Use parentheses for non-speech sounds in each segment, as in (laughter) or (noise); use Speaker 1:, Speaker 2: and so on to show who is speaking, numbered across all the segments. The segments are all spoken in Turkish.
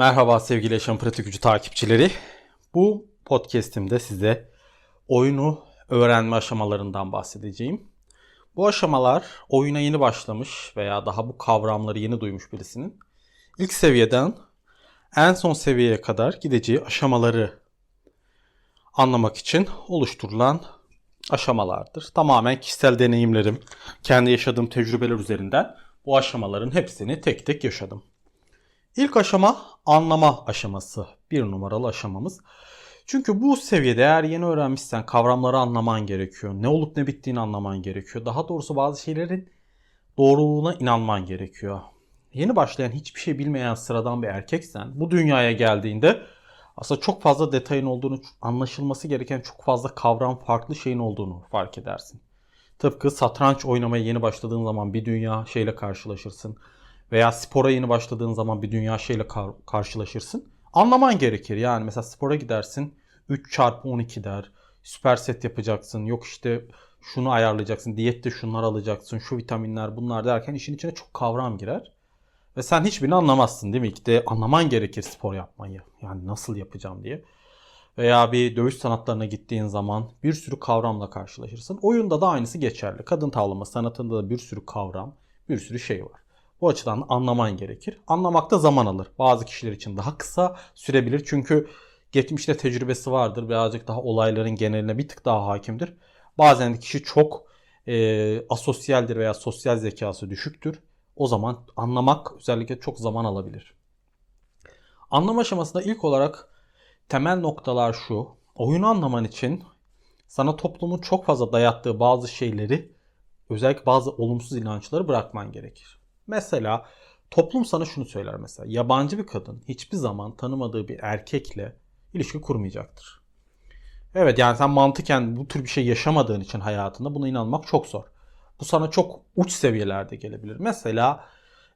Speaker 1: Merhaba sevgili Yaşam Pratik Gücü takipçileri. Bu podcast'imde size oyunu öğrenme aşamalarından bahsedeceğim. Bu aşamalar oyuna yeni başlamış veya daha bu kavramları yeni duymuş birisinin ilk seviyeden en son seviyeye kadar gideceği aşamaları anlamak için oluşturulan aşamalardır. Tamamen kişisel deneyimlerim, kendi yaşadığım tecrübeler üzerinden bu aşamaların hepsini tek tek yaşadım. İlk aşama anlama aşaması. Bir numaralı aşamamız. Çünkü bu seviyede eğer yeni öğrenmişsen kavramları anlaman gerekiyor. Ne olup ne bittiğini anlaman gerekiyor. Daha doğrusu bazı şeylerin doğruluğuna inanman gerekiyor. Yeni başlayan hiçbir şey bilmeyen sıradan bir erkeksen bu dünyaya geldiğinde aslında çok fazla detayın olduğunu, anlaşılması gereken çok fazla kavram, farklı şeyin olduğunu fark edersin. Tıpkı satranç oynamaya yeni başladığın zaman bir dünya şeyle karşılaşırsın. Veya spora yeni başladığın zaman bir dünya şeyle kar- karşılaşırsın. Anlaman gerekir. Yani mesela spora gidersin 3 çarpı 12 der. Süper set yapacaksın. Yok işte şunu ayarlayacaksın. Diyette şunlar alacaksın. Şu vitaminler bunlar derken işin içine çok kavram girer. Ve sen hiçbirini anlamazsın değil mi? İlk de anlaman gerekir spor yapmayı. Yani nasıl yapacağım diye. Veya bir dövüş sanatlarına gittiğin zaman bir sürü kavramla karşılaşırsın. Oyunda da aynısı geçerli. Kadın tavlama sanatında da bir sürü kavram, bir sürü şey var. Bu açıdan anlaman gerekir. Anlamakta zaman alır. Bazı kişiler için daha kısa sürebilir. Çünkü geçmişte tecrübesi vardır. Birazcık daha olayların geneline bir tık daha hakimdir. Bazen kişi çok e, asosyaldir veya sosyal zekası düşüktür. O zaman anlamak özellikle çok zaman alabilir. Anlama aşamasında ilk olarak temel noktalar şu. Oyunu anlaman için sana toplumun çok fazla dayattığı bazı şeyleri özellikle bazı olumsuz inançları bırakman gerekir. Mesela toplum sana şunu söyler mesela. Yabancı bir kadın hiçbir zaman tanımadığı bir erkekle ilişki kurmayacaktır. Evet yani sen mantıken bu tür bir şey yaşamadığın için hayatında buna inanmak çok zor. Bu sana çok uç seviyelerde gelebilir. Mesela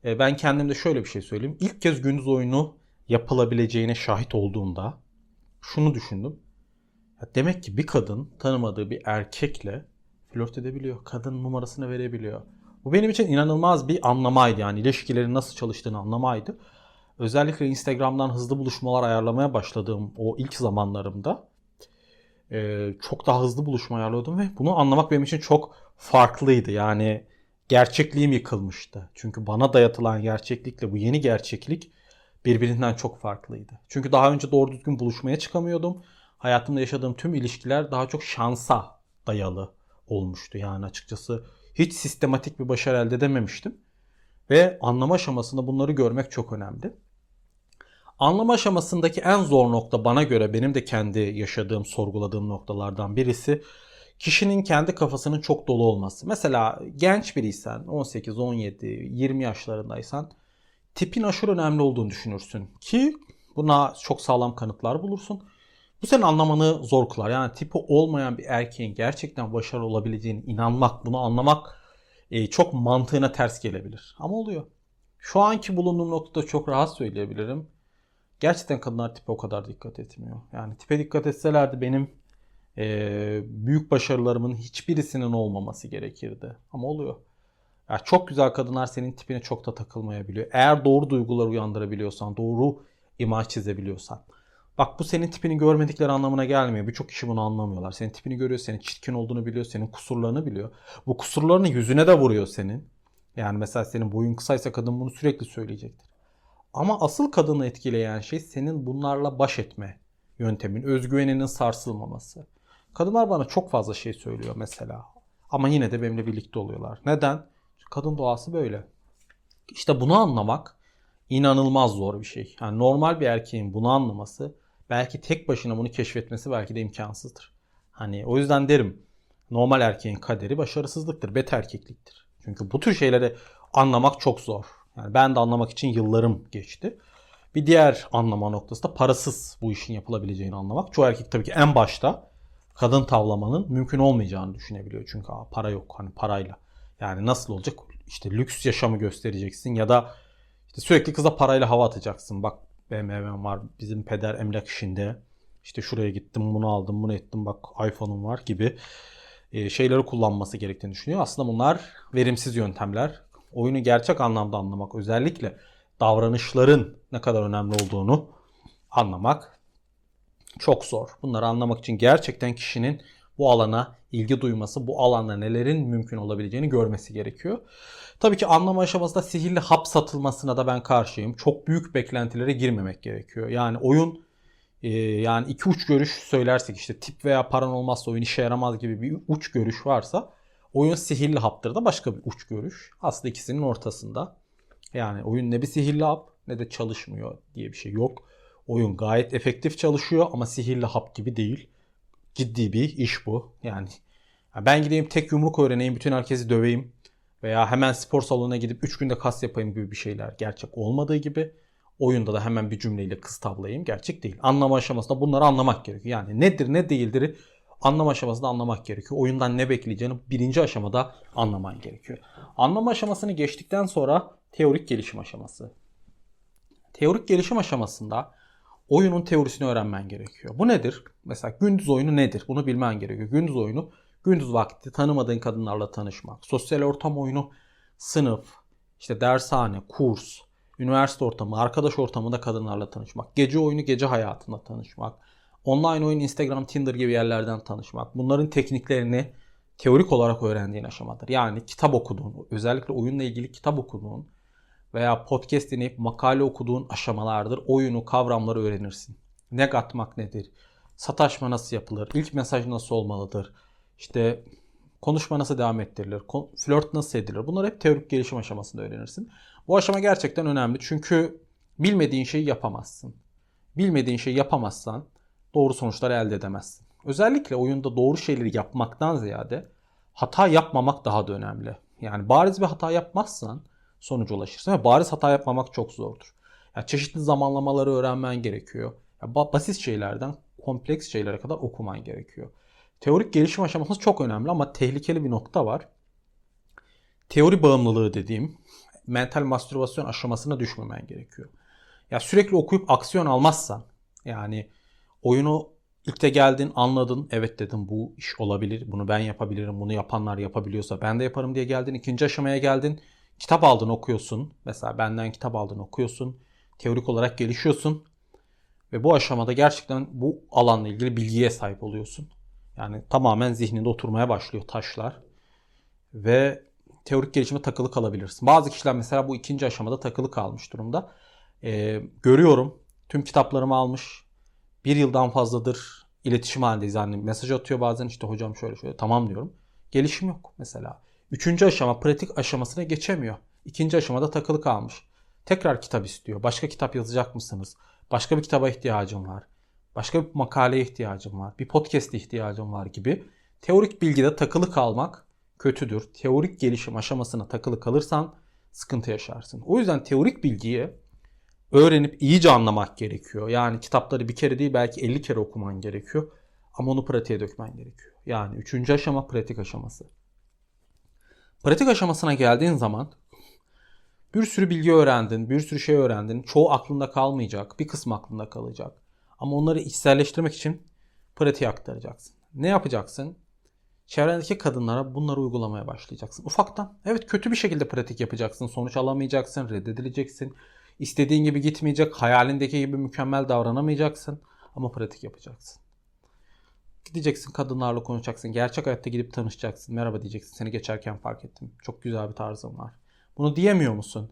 Speaker 1: e, ben kendimde şöyle bir şey söyleyeyim. İlk kez gündüz oyunu yapılabileceğine şahit olduğumda şunu düşündüm. Demek ki bir kadın tanımadığı bir erkekle flört edebiliyor. Kadın numarasını verebiliyor. Bu benim için inanılmaz bir anlamaydı yani ilişkilerin nasıl çalıştığını anlamaydı. Özellikle Instagram'dan hızlı buluşmalar ayarlamaya başladığım o ilk zamanlarımda e, çok daha hızlı buluşma ayarlıyordum ve bunu anlamak benim için çok farklıydı. Yani gerçekliğim yıkılmıştı. Çünkü bana dayatılan gerçeklikle bu yeni gerçeklik birbirinden çok farklıydı. Çünkü daha önce doğru düzgün buluşmaya çıkamıyordum. Hayatımda yaşadığım tüm ilişkiler daha çok şansa dayalı olmuştu. Yani açıkçası hiç sistematik bir başarı elde edememiştim. Ve anlama aşamasında bunları görmek çok önemli. Anlama aşamasındaki en zor nokta bana göre benim de kendi yaşadığım, sorguladığım noktalardan birisi kişinin kendi kafasının çok dolu olması. Mesela genç biriysen, 18, 17, 20 yaşlarındaysan tipin aşırı önemli olduğunu düşünürsün ki buna çok sağlam kanıtlar bulursun. Bu senin anlamanı zor kılar. Yani tipi olmayan bir erkeğin gerçekten başarılı olabileceğine inanmak, bunu anlamak e, çok mantığına ters gelebilir. Ama oluyor. Şu anki bulunduğum noktada çok rahat söyleyebilirim. Gerçekten kadınlar tipe o kadar dikkat etmiyor. Yani tipe dikkat etselerdi benim e, büyük başarılarımın hiçbirisinin olmaması gerekirdi. Ama oluyor. Ya çok güzel kadınlar senin tipine çok da takılmayabiliyor. Eğer doğru duygular uyandırabiliyorsan, doğru imaj çizebiliyorsan. Bak bu senin tipini görmedikleri anlamına gelmiyor. Birçok kişi bunu anlamıyorlar. Senin tipini görüyor, senin çirkin olduğunu biliyor, senin kusurlarını biliyor. Bu kusurlarını yüzüne de vuruyor senin. Yani mesela senin boyun kısaysa kadın bunu sürekli söyleyecektir. Ama asıl kadını etkileyen şey senin bunlarla baş etme yöntemin, özgüveninin sarsılmaması. Kadınlar bana çok fazla şey söylüyor mesela. Ama yine de benimle birlikte oluyorlar. Neden? Kadın doğası böyle. İşte bunu anlamak inanılmaz zor bir şey. Yani normal bir erkeğin bunu anlaması belki tek başına bunu keşfetmesi belki de imkansızdır. Hani o yüzden derim normal erkeğin kaderi başarısızlıktır, bet erkekliktir. Çünkü bu tür şeyleri anlamak çok zor. Yani ben de anlamak için yıllarım geçti. Bir diğer anlama noktası da parasız bu işin yapılabileceğini anlamak. Çoğu erkek tabii ki en başta kadın tavlamanın mümkün olmayacağını düşünebiliyor. Çünkü aa, para yok hani parayla. Yani nasıl olacak? İşte lüks yaşamı göstereceksin ya da işte sürekli kıza parayla hava atacaksın. Bak BMW'm var, bizim peder emlak işinde. İşte şuraya gittim, bunu aldım, bunu ettim. Bak iPhone'um var gibi e, şeyleri kullanması gerektiğini düşünüyor. Aslında bunlar verimsiz yöntemler. Oyunu gerçek anlamda anlamak, özellikle davranışların ne kadar önemli olduğunu anlamak çok zor. Bunları anlamak için gerçekten kişinin bu alana ilgi duyması, bu alanda nelerin mümkün olabileceğini görmesi gerekiyor. Tabii ki anlama aşamasında sihirli hap satılmasına da ben karşıyım. Çok büyük beklentilere girmemek gerekiyor. Yani oyun e, yani iki uç görüş söylersek işte tip veya paran olmazsa oyun işe yaramaz gibi bir uç görüş varsa oyun sihirli haptır da başka bir uç görüş. Aslında ikisinin ortasında. Yani oyun ne bir sihirli hap ne de çalışmıyor diye bir şey yok. Oyun gayet efektif çalışıyor ama sihirli hap gibi değil. Ciddi bir iş bu. Yani ben gideyim tek yumruk öğreneyim, bütün herkesi döveyim veya hemen spor salonuna gidip 3 günde kas yapayım gibi bir şeyler gerçek olmadığı gibi oyunda da hemen bir cümleyle kız tavlayayım gerçek değil. Anlama aşamasında bunları anlamak gerekiyor. Yani nedir ne değildir anlama aşamasında anlamak gerekiyor. Oyundan ne bekleyeceğini birinci aşamada anlaman gerekiyor. Anlama aşamasını geçtikten sonra teorik gelişim aşaması. Teorik gelişim aşamasında oyunun teorisini öğrenmen gerekiyor. Bu nedir? Mesela gündüz oyunu nedir? Bunu bilmen gerekiyor. Gündüz oyunu gündüz vakti tanımadığın kadınlarla tanışmak, sosyal ortam oyunu, sınıf, işte dershane, kurs, üniversite ortamı, arkadaş ortamında kadınlarla tanışmak, gece oyunu gece hayatında tanışmak, online oyun Instagram, Tinder gibi yerlerden tanışmak. Bunların tekniklerini teorik olarak öğrendiğin aşamadır. Yani kitap okuduğun, özellikle oyunla ilgili kitap okuduğun veya podcast dinleyip makale okuduğun aşamalardır. Oyunu, kavramları öğrenirsin. Ne atmak nedir? Sataşma nasıl yapılır? İlk mesaj nasıl olmalıdır? İşte konuşma nasıl devam ettirilir? Flört nasıl edilir? Bunları hep teorik gelişim aşamasında öğrenirsin. Bu aşama gerçekten önemli. Çünkü bilmediğin şeyi yapamazsın. Bilmediğin şeyi yapamazsan doğru sonuçlar elde edemezsin. Özellikle oyunda doğru şeyleri yapmaktan ziyade hata yapmamak daha da önemli. Yani bariz bir hata yapmazsan sonuca ulaşırsın ve bariz hata yapmamak çok zordur. Yani çeşitli zamanlamaları öğrenmen gerekiyor. Yani basit şeylerden kompleks şeylere kadar okuman gerekiyor. Teorik gelişim aşaması çok önemli ama tehlikeli bir nokta var. Teori bağımlılığı dediğim mental mastürbasyon aşamasına düşmemen gerekiyor. Ya sürekli okuyup aksiyon almazsan yani oyunu ilk de geldin anladın evet dedim bu iş olabilir bunu ben yapabilirim bunu yapanlar yapabiliyorsa ben de yaparım diye geldin ikinci aşamaya geldin kitap aldın okuyorsun mesela benden kitap aldın okuyorsun teorik olarak gelişiyorsun ve bu aşamada gerçekten bu alanla ilgili bilgiye sahip oluyorsun. Yani tamamen zihninde oturmaya başlıyor taşlar. Ve teorik gelişime takılı kalabilirsin. Bazı kişiler mesela bu ikinci aşamada takılı kalmış durumda. Ee, görüyorum tüm kitaplarımı almış. Bir yıldan fazladır iletişim halindeyiz. Yani mesaj atıyor bazen işte hocam şöyle şöyle tamam diyorum. Gelişim yok mesela. Üçüncü aşama pratik aşamasına geçemiyor. İkinci aşamada takılı kalmış. Tekrar kitap istiyor. Başka kitap yazacak mısınız? Başka bir kitaba ihtiyacım var. Başka bir makaleye ihtiyacım var. Bir podcast ihtiyacım var gibi. Teorik bilgide takılı kalmak kötüdür. Teorik gelişim aşamasına takılı kalırsan sıkıntı yaşarsın. O yüzden teorik bilgiyi öğrenip iyice anlamak gerekiyor. Yani kitapları bir kere değil belki 50 kere okuman gerekiyor. Ama onu pratiğe dökmen gerekiyor. Yani üçüncü aşama pratik aşaması. Pratik aşamasına geldiğin zaman bir sürü bilgi öğrendin, bir sürü şey öğrendin. Çoğu aklında kalmayacak, bir kısmı aklında kalacak. Ama onları içselleştirmek için pratiğe aktaracaksın. Ne yapacaksın? Çevrendeki kadınlara bunları uygulamaya başlayacaksın. Ufaktan. Evet kötü bir şekilde pratik yapacaksın. Sonuç alamayacaksın, reddedileceksin. İstediğin gibi gitmeyecek, hayalindeki gibi mükemmel davranamayacaksın. Ama pratik yapacaksın. Gideceksin kadınlarla konuşacaksın. Gerçek hayatta gidip tanışacaksın. Merhaba diyeceksin. Seni geçerken fark ettim. Çok güzel bir tarzın var. Bunu diyemiyor musun?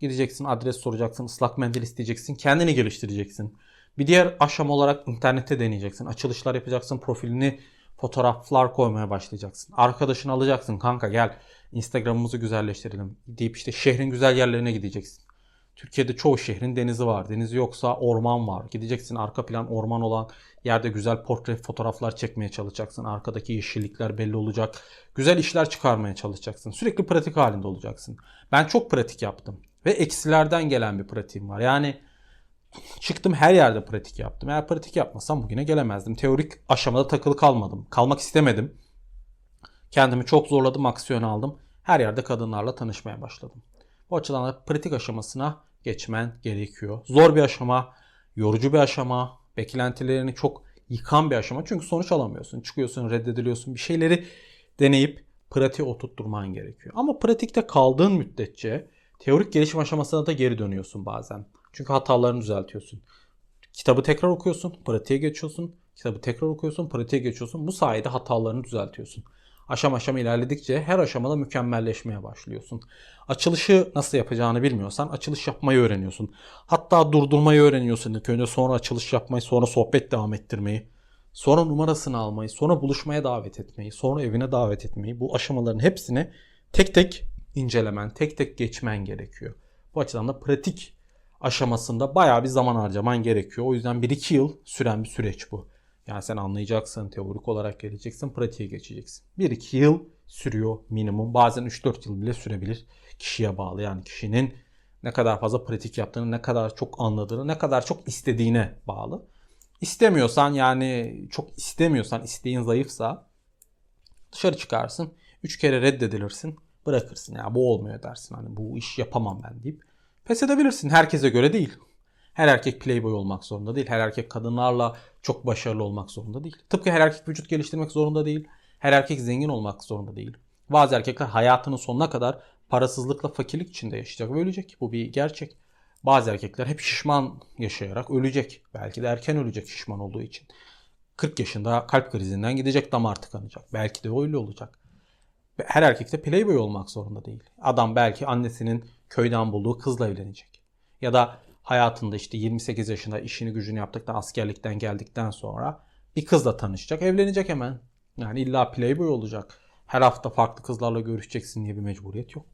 Speaker 1: Gideceksin adres soracaksın. ıslak mendil isteyeceksin. Kendini geliştireceksin. Bir diğer aşama olarak internette deneyeceksin. Açılışlar yapacaksın. Profilini fotoğraflar koymaya başlayacaksın. Arkadaşını alacaksın. Kanka gel Instagram'ımızı güzelleştirelim deyip işte şehrin güzel yerlerine gideceksin. Türkiye'de çoğu şehrin denizi var. Denizi yoksa orman var. Gideceksin arka plan orman olan yerde güzel portre fotoğraflar çekmeye çalışacaksın. Arkadaki yeşillikler belli olacak. Güzel işler çıkarmaya çalışacaksın. Sürekli pratik halinde olacaksın. Ben çok pratik yaptım. Ve eksilerden gelen bir pratiğim var. Yani çıktım her yerde pratik yaptım. Eğer pratik yapmasam bugüne gelemezdim. Teorik aşamada takılı kalmadım. Kalmak istemedim. Kendimi çok zorladım, aksiyon aldım. Her yerde kadınlarla tanışmaya başladım. Bu açıdan da pratik aşamasına geçmen gerekiyor. Zor bir aşama, yorucu bir aşama, beklentilerini çok yıkan bir aşama. Çünkü sonuç alamıyorsun. Çıkıyorsun, reddediliyorsun. Bir şeyleri deneyip pratiğe oturtturman gerekiyor. Ama pratikte kaldığın müddetçe Teorik gelişim aşamasına da geri dönüyorsun bazen. Çünkü hatalarını düzeltiyorsun. Kitabı tekrar okuyorsun, pratiğe geçiyorsun. Kitabı tekrar okuyorsun, pratiğe geçiyorsun. Bu sayede hatalarını düzeltiyorsun. Aşama aşama ilerledikçe her aşamada mükemmelleşmeye başlıyorsun. Açılışı nasıl yapacağını bilmiyorsan açılış yapmayı öğreniyorsun. Hatta durdurmayı öğreniyorsun ilk önce sonra açılış yapmayı, sonra sohbet devam ettirmeyi. Sonra numarasını almayı, sonra buluşmaya davet etmeyi, sonra evine davet etmeyi. Bu aşamaların hepsini tek tek incelemen, tek tek geçmen gerekiyor. Bu açıdan da pratik aşamasında bayağı bir zaman harcaman gerekiyor. O yüzden 1-2 yıl süren bir süreç bu. Yani sen anlayacaksın, teorik olarak geleceksin, pratiğe geçeceksin. 1-2 yıl sürüyor minimum. Bazen 3-4 yıl bile sürebilir. Kişiye bağlı yani kişinin ne kadar fazla pratik yaptığını, ne kadar çok anladığını, ne kadar çok istediğine bağlı. İstemiyorsan yani çok istemiyorsan, isteğin zayıfsa dışarı çıkarsın. 3 kere reddedilirsin. Bırakırsın ya bu olmuyor dersin. Hani bu iş yapamam ben deyip. Pes edebilirsin. Herkese göre değil. Her erkek playboy olmak zorunda değil. Her erkek kadınlarla çok başarılı olmak zorunda değil. Tıpkı her erkek vücut geliştirmek zorunda değil. Her erkek zengin olmak zorunda değil. Bazı erkekler hayatının sonuna kadar parasızlıkla fakirlik içinde yaşayacak ve ölecek. Bu bir gerçek. Bazı erkekler hep şişman yaşayarak ölecek. Belki de erken ölecek şişman olduğu için. 40 yaşında kalp krizinden gidecek damar tıkanacak. Belki de öyle olacak. Her erkek de playboy olmak zorunda değil. Adam belki annesinin köyden bulduğu kızla evlenecek. Ya da hayatında işte 28 yaşında işini gücünü yaptıktan askerlikten geldikten sonra bir kızla tanışacak, evlenecek hemen. Yani illa playboy olacak. Her hafta farklı kızlarla görüşeceksin diye bir mecburiyet yok.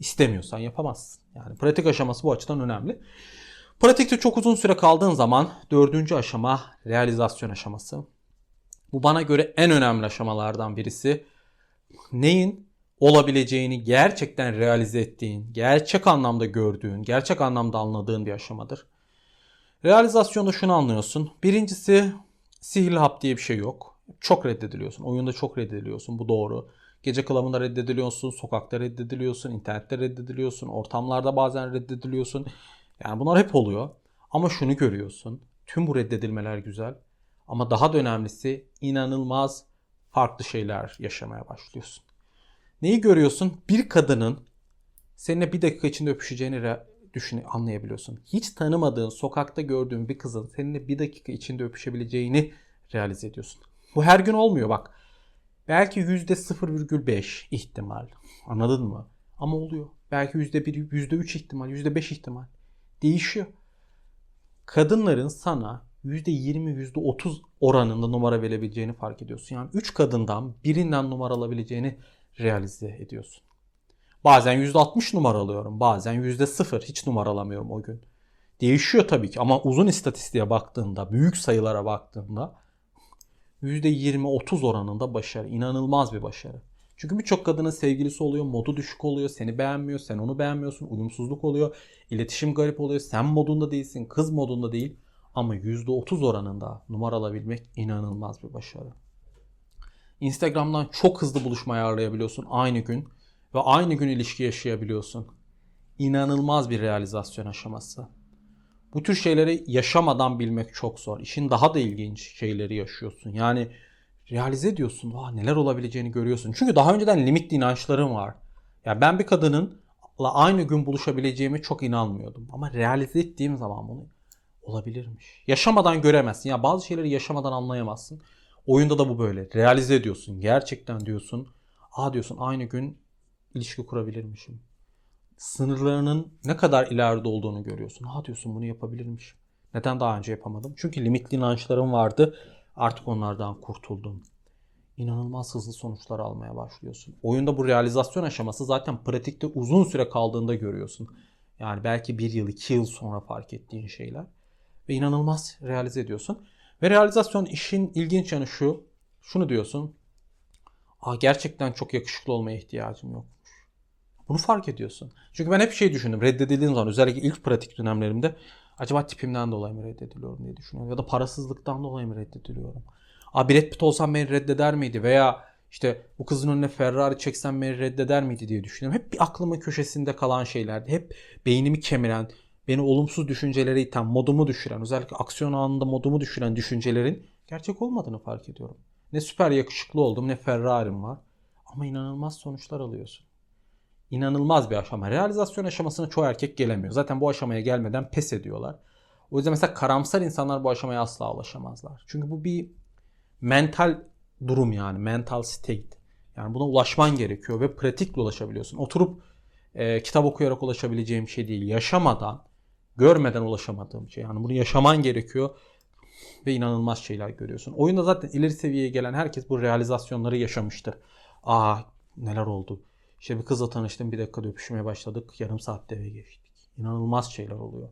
Speaker 1: İstemiyorsan yapamazsın. Yani pratik aşaması bu açıdan önemli. Pratikte çok uzun süre kaldığın zaman dördüncü aşama realizasyon aşaması. Bu bana göre en önemli aşamalardan birisi. Neyin olabileceğini gerçekten realize ettiğin, gerçek anlamda gördüğün, gerçek anlamda anladığın bir aşamadır. Realizasyonda şunu anlıyorsun. Birincisi sihirli hap diye bir şey yok. Çok reddediliyorsun. Oyunda çok reddediliyorsun. Bu doğru. Gece kılavunda reddediliyorsun, sokakta reddediliyorsun, internette reddediliyorsun, ortamlarda bazen reddediliyorsun. Yani bunlar hep oluyor. Ama şunu görüyorsun. Tüm bu reddedilmeler güzel. Ama daha da önemlisi inanılmaz farklı şeyler yaşamaya başlıyorsun. Neyi görüyorsun? Bir kadının seninle bir dakika içinde öpüşeceğini düşün, anlayabiliyorsun. Hiç tanımadığın, sokakta gördüğün bir kızın seninle bir dakika içinde öpüşebileceğini realize ediyorsun. Bu her gün olmuyor bak. Belki %0,5 ihtimal. Anladın mı? Ama oluyor. Belki %1, %3 ihtimal, %5 ihtimal. Değişiyor. Kadınların sana %20, %30 oranında numara verebileceğini fark ediyorsun. Yani 3 kadından birinden numara alabileceğini realize ediyorsun. Bazen %60 numara alıyorum. Bazen %0 hiç numara alamıyorum o gün. Değişiyor tabii ki ama uzun istatistiğe baktığında, büyük sayılara baktığında %20-30 oranında başarı. İnanılmaz bir başarı. Çünkü birçok kadının sevgilisi oluyor, modu düşük oluyor, seni beğenmiyor, sen onu beğenmiyorsun, uyumsuzluk oluyor, iletişim garip oluyor, sen modunda değilsin, kız modunda değil. Ama %30 oranında numara alabilmek inanılmaz bir başarı. Instagram'dan çok hızlı buluşma ayarlayabiliyorsun aynı gün ve aynı gün ilişki yaşayabiliyorsun. İnanılmaz bir realizasyon aşaması. Bu tür şeyleri yaşamadan bilmek çok zor. İşin daha da ilginç şeyleri yaşıyorsun. Yani realize ediyorsun. Vah neler olabileceğini görüyorsun. Çünkü daha önceden limitli inançların var. Ya ben bir kadının aynı gün buluşabileceğime çok inanmıyordum. Ama realize ettiğim zaman bunu olabilirmiş. Yaşamadan göremezsin. Ya bazı şeyleri yaşamadan anlayamazsın. Oyunda da bu böyle. Realize ediyorsun. Gerçekten diyorsun. Aa diyorsun aynı gün ilişki kurabilirmişim. Sınırlarının ne kadar ileride olduğunu görüyorsun. Ha diyorsun bunu yapabilirmişim. Neden daha önce yapamadım? Çünkü limitli inançlarım vardı. Artık onlardan kurtuldum. İnanılmaz hızlı sonuçlar almaya başlıyorsun. Oyunda bu realizasyon aşaması zaten pratikte uzun süre kaldığında görüyorsun. Yani belki bir yıl, iki yıl sonra fark ettiğin şeyler. Ve inanılmaz realize ediyorsun. Ve realizasyon işin ilginç yanı şu. Şunu diyorsun. Aa, gerçekten çok yakışıklı olmaya ihtiyacım yokmuş. Bunu fark ediyorsun. Çünkü ben hep şey düşündüm. Reddedildiğim zaman özellikle ilk pratik dönemlerimde acaba tipimden dolayı mı reddediliyorum diye düşünüyorum. Ya da parasızlıktan dolayı mı reddediliyorum. Aa Brad Pitt olsam beni reddeder miydi? Veya işte bu kızın önüne Ferrari çeksem beni reddeder miydi diye düşünüyorum. Hep bir aklımın köşesinde kalan şeylerdi. Hep beynimi kemiren, beni olumsuz düşüncelere iten, modumu düşüren, özellikle aksiyon anında modumu düşüren düşüncelerin gerçek olmadığını fark ediyorum. Ne süper yakışıklı oldum ne Ferrari'm var. Ama inanılmaz sonuçlar alıyorsun. inanılmaz bir aşama. Realizasyon aşamasına çoğu erkek gelemiyor. Zaten bu aşamaya gelmeden pes ediyorlar. O yüzden mesela karamsar insanlar bu aşamaya asla ulaşamazlar. Çünkü bu bir mental durum yani. Mental state. Yani buna ulaşman gerekiyor ve pratikle ulaşabiliyorsun. Oturup e, kitap okuyarak ulaşabileceğim şey değil. Yaşamadan, görmeden ulaşamadığım şey. Yani bunu yaşaman gerekiyor ve inanılmaz şeyler görüyorsun. Oyunda zaten ileri seviyeye gelen herkes bu realizasyonları yaşamıştır. Aa neler oldu. İşte bir kızla tanıştım bir dakikada öpüşmeye başladık. Yarım saatte eve geçtik. İnanılmaz şeyler oluyor.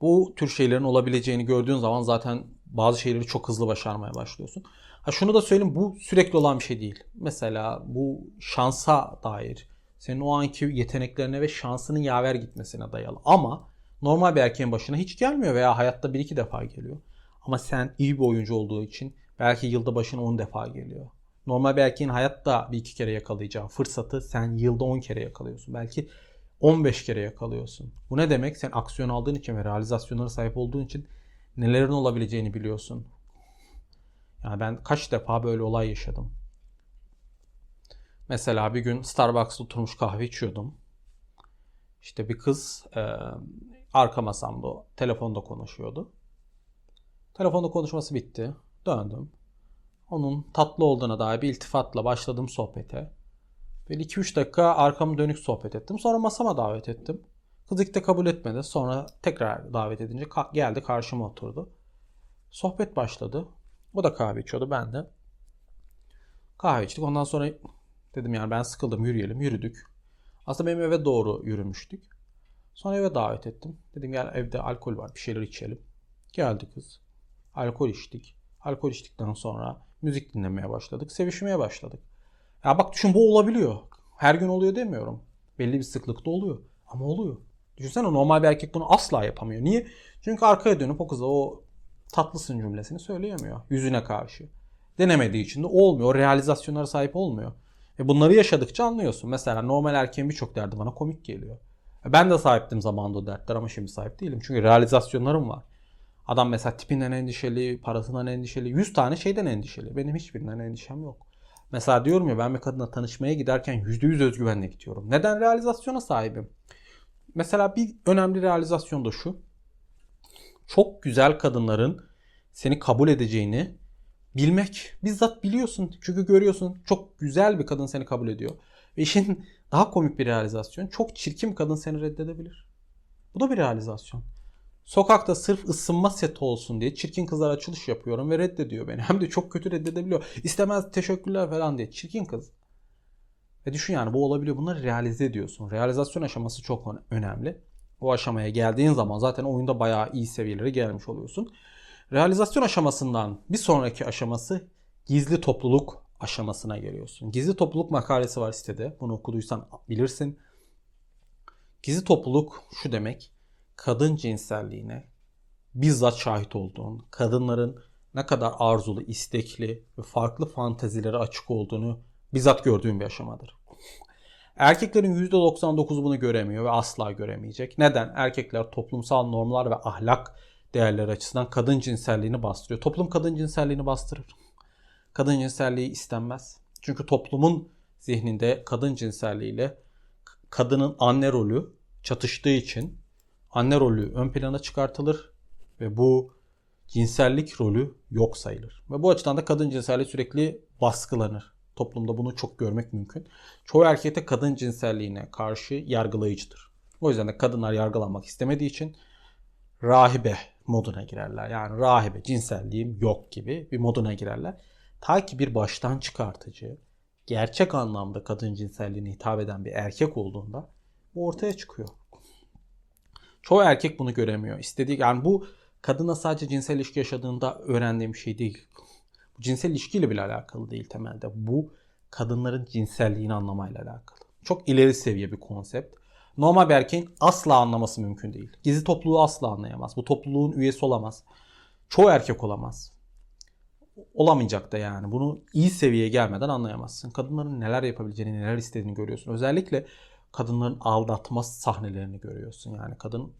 Speaker 1: Bu tür şeylerin olabileceğini gördüğün zaman zaten bazı şeyleri çok hızlı başarmaya başlıyorsun. Ha şunu da söyleyeyim bu sürekli olan bir şey değil. Mesela bu şansa dair senin o anki yeteneklerine ve şansının yaver gitmesine dayalı. Ama normal bir erkeğin başına hiç gelmiyor veya hayatta bir iki defa geliyor. Ama sen iyi bir oyuncu olduğu için belki yılda başına 10 defa geliyor. Normal bir erkeğin hayatta bir iki kere yakalayacağı fırsatı sen yılda 10 kere yakalıyorsun. Belki 15 kere yakalıyorsun. Bu ne demek? Sen aksiyon aldığın için ve realizasyonlara sahip olduğun için nelerin olabileceğini biliyorsun. Yani ben kaç defa böyle olay yaşadım. Mesela bir gün Starbucks'ta oturmuş kahve içiyordum. İşte bir kız e, arka masamda telefonda konuşuyordu. Telefonda konuşması bitti. Döndüm. Onun tatlı olduğuna dair bir iltifatla başladım sohbete. Böyle 2-3 dakika arkamı dönük sohbet ettim. Sonra masama davet ettim. Kız ilk de kabul etmedi. Sonra tekrar davet edince geldi karşıma oturdu. Sohbet başladı. O da kahve içiyordu ben de. Kahve içtik. Ondan sonra dedim yani ben sıkıldım yürüyelim. Yürüdük. Aslında benim eve doğru yürümüştük. Sonra eve davet ettim. Dedim gel evde alkol var bir şeyler içelim. Geldi kız. Alkol içtik. Alkol içtikten sonra müzik dinlemeye başladık. Sevişmeye başladık. Ya bak düşün bu olabiliyor. Her gün oluyor demiyorum. Belli bir sıklıkta oluyor. Ama oluyor. Düşünsene normal bir erkek bunu asla yapamıyor. Niye? Çünkü arkaya dönüp o kıza o tatlısın cümlesini söyleyemiyor. Yüzüne karşı. Denemediği için de olmuyor. O realizasyonlara sahip olmuyor. E bunları yaşadıkça anlıyorsun. Mesela normal erkeğin birçok derdi bana komik geliyor. E ben de sahiptim zamanında o dertler ama şimdi sahip değilim. Çünkü realizasyonlarım var. Adam mesela tipinden endişeli, parasından endişeli, 100 tane şeyden endişeli. Benim hiçbirinden endişem yok. Mesela diyorum ya ben bir kadınla tanışmaya giderken %100 özgüvenle gidiyorum. Neden? Realizasyona sahibim. Mesela bir önemli realizasyon da şu. Çok güzel kadınların seni kabul edeceğini bilmek. Bizzat biliyorsun. Çünkü görüyorsun. Çok güzel bir kadın seni kabul ediyor. Ve işin (laughs) daha komik bir realizasyon. Çok çirkin bir kadın seni reddedebilir. Bu da bir realizasyon. Sokakta sırf ısınma seti olsun diye çirkin kızlar açılış yapıyorum ve reddediyor beni. (laughs) Hem de çok kötü reddedebiliyor. İstemez teşekkürler falan diye. Çirkin kız. Ve düşün yani bu olabiliyor. Bunları realize ediyorsun. Realizasyon aşaması çok önemli. O aşamaya geldiğin zaman zaten oyunda bayağı iyi seviyelere gelmiş oluyorsun. Realizasyon aşamasından bir sonraki aşaması gizli topluluk aşamasına geliyorsun. Gizli topluluk makalesi var sitede. Bunu okuduysan bilirsin. Gizli topluluk şu demek. Kadın cinselliğine bizzat şahit olduğun, kadınların ne kadar arzulu, istekli ve farklı fantezilere açık olduğunu bizzat gördüğün bir aşamadır. Erkeklerin %99'u bunu göremiyor ve asla göremeyecek. Neden? Erkekler toplumsal normlar ve ahlak değerleri açısından kadın cinselliğini bastırıyor. Toplum kadın cinselliğini bastırır. Kadın cinselliği istenmez. Çünkü toplumun zihninde kadın cinselliğiyle kadının anne rolü çatıştığı için anne rolü ön plana çıkartılır ve bu cinsellik rolü yok sayılır. Ve bu açıdan da kadın cinselliği sürekli baskılanır. Toplumda bunu çok görmek mümkün. Çoğu erkek kadın cinselliğine karşı yargılayıcıdır. O yüzden de kadınlar yargılanmak istemediği için rahibe moduna girerler. Yani rahibe cinselliğim yok gibi bir moduna girerler. Ta ki bir baştan çıkartıcı, gerçek anlamda kadın cinselliğine hitap eden bir erkek olduğunda bu ortaya çıkıyor. Çoğu erkek bunu göremiyor. İstediği yani bu kadına sadece cinsel ilişki yaşadığında öğrendiğim şey değil. Bu cinsel ilişkiyle bile alakalı değil temelde. Bu kadınların cinselliğini anlamayla alakalı. Çok ileri seviye bir konsept. Normal bir erkeğin asla anlaması mümkün değil. Gizli topluluğu asla anlayamaz. Bu topluluğun üyesi olamaz. Çoğu erkek olamaz. Olamayacak da yani. Bunu iyi seviyeye gelmeden anlayamazsın. Kadınların neler yapabileceğini, neler istediğini görüyorsun. Özellikle kadınların aldatma sahnelerini görüyorsun. Yani kadın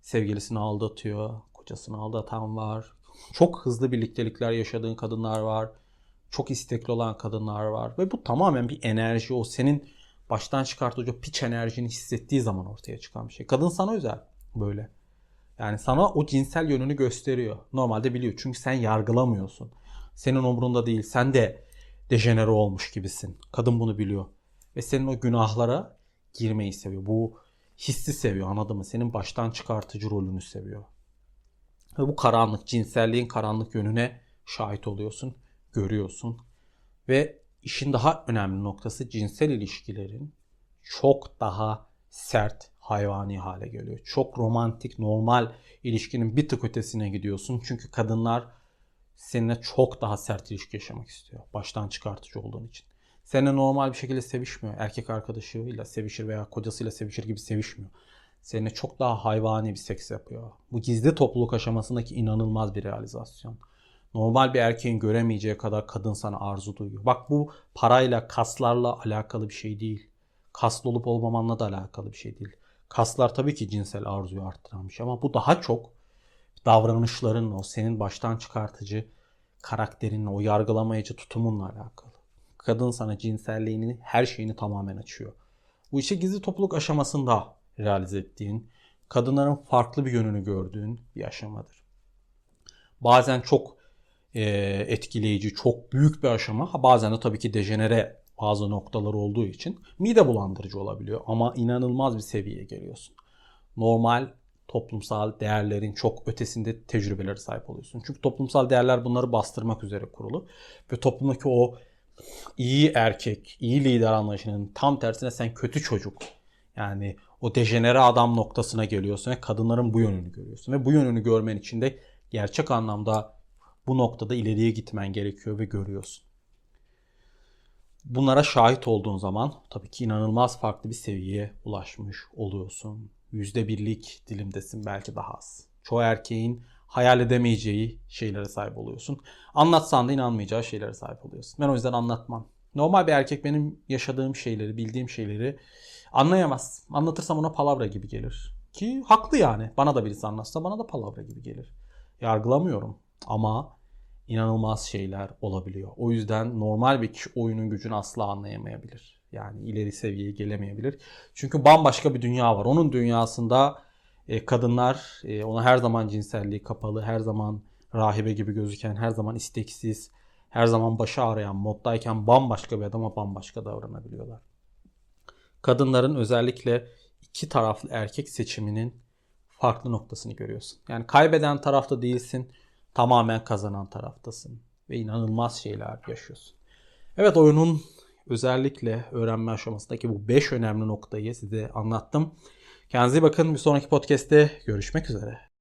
Speaker 1: sevgilisini aldatıyor, kocasını aldatan var. Çok hızlı birliktelikler yaşadığın kadınlar var. Çok istekli olan kadınlar var. Ve bu tamamen bir enerji. O senin baştan çıkartıcı piç enerjini hissettiği zaman ortaya çıkan bir şey. Kadın sana özel böyle. Yani sana o cinsel yönünü gösteriyor. Normalde biliyor çünkü sen yargılamıyorsun. Senin umurunda değil. Sen de dejenere olmuş gibisin. Kadın bunu biliyor. Ve senin o günahlara girmeyi seviyor. Bu hissi seviyor anladın mı? Senin baştan çıkartıcı rolünü seviyor. Ve bu karanlık, cinselliğin karanlık yönüne şahit oluyorsun, görüyorsun. Ve işin daha önemli noktası cinsel ilişkilerin çok daha sert, hayvani hale geliyor. Çok romantik, normal ilişkinin bir tık ötesine gidiyorsun. Çünkü kadınlar seninle çok daha sert ilişki yaşamak istiyor. Baştan çıkartıcı olduğun için. Seninle normal bir şekilde sevişmiyor. Erkek arkadaşıyla sevişir veya kocasıyla sevişir gibi sevişmiyor. Seninle çok daha hayvani bir seks yapıyor. Bu gizli topluluk aşamasındaki inanılmaz bir realizasyon. Normal bir erkeğin göremeyeceği kadar kadın sana arzu duyuyor. Bak bu parayla, kaslarla alakalı bir şey değil. Kaslı olup olmamanla da alakalı bir şey değil. Kaslar tabii ki cinsel arzuyu arttıran ama bu daha çok davranışların o senin baştan çıkartıcı karakterinle, o yargılamayıcı tutumunla alakalı. Kadın sana cinselliğini, her şeyini tamamen açıyor. Bu işe gizli topluluk aşamasında realize ettiğin, kadınların farklı bir yönünü gördüğün bir aşamadır. Bazen çok etkileyici, çok büyük bir aşama. Ha, Bazen de tabii ki dejenere bazı noktalar olduğu için mide bulandırıcı olabiliyor. Ama inanılmaz bir seviyeye geliyorsun. Normal toplumsal değerlerin çok ötesinde tecrübelere sahip oluyorsun. Çünkü toplumsal değerler bunları bastırmak üzere kurulu. Ve toplumdaki o iyi erkek, iyi lider anlayışının tam tersine sen kötü çocuk. Yani o dejenere adam noktasına geliyorsun ve kadınların bu yönünü görüyorsun. Ve bu yönünü görmen için de gerçek anlamda bu noktada ileriye gitmen gerekiyor ve görüyorsun. Bunlara şahit olduğun zaman tabii ki inanılmaz farklı bir seviyeye ulaşmış oluyorsun. Yüzde birlik dilimdesin belki daha az. Çoğu erkeğin hayal edemeyeceği şeylere sahip oluyorsun. Anlatsan da inanmayacağı şeylere sahip oluyorsun. Ben o yüzden anlatmam. Normal bir erkek benim yaşadığım şeyleri, bildiğim şeyleri anlayamaz. Anlatırsam ona palavra gibi gelir. Ki haklı yani. Bana da birisi anlatsa bana da palavra gibi gelir. Yargılamıyorum. Ama inanılmaz şeyler olabiliyor. O yüzden normal bir kişi oyunun gücünü asla anlayamayabilir. Yani ileri seviyeye gelemeyebilir. Çünkü bambaşka bir dünya var. Onun dünyasında e, kadınlar e, ona her zaman cinselliği kapalı, her zaman rahibe gibi gözüken, her zaman isteksiz, her zaman başı ağrıyan moddayken bambaşka bir adama bambaşka davranabiliyorlar. Kadınların özellikle iki taraflı erkek seçiminin farklı noktasını görüyorsun. Yani kaybeden tarafta değilsin, tamamen kazanan taraftasın ve inanılmaz şeyler yaşıyorsun. Evet oyunun özellikle öğrenme aşamasındaki bu 5 önemli noktayı size anlattım. Kendinize bakın. Bir sonraki podcast'te görüşmek üzere.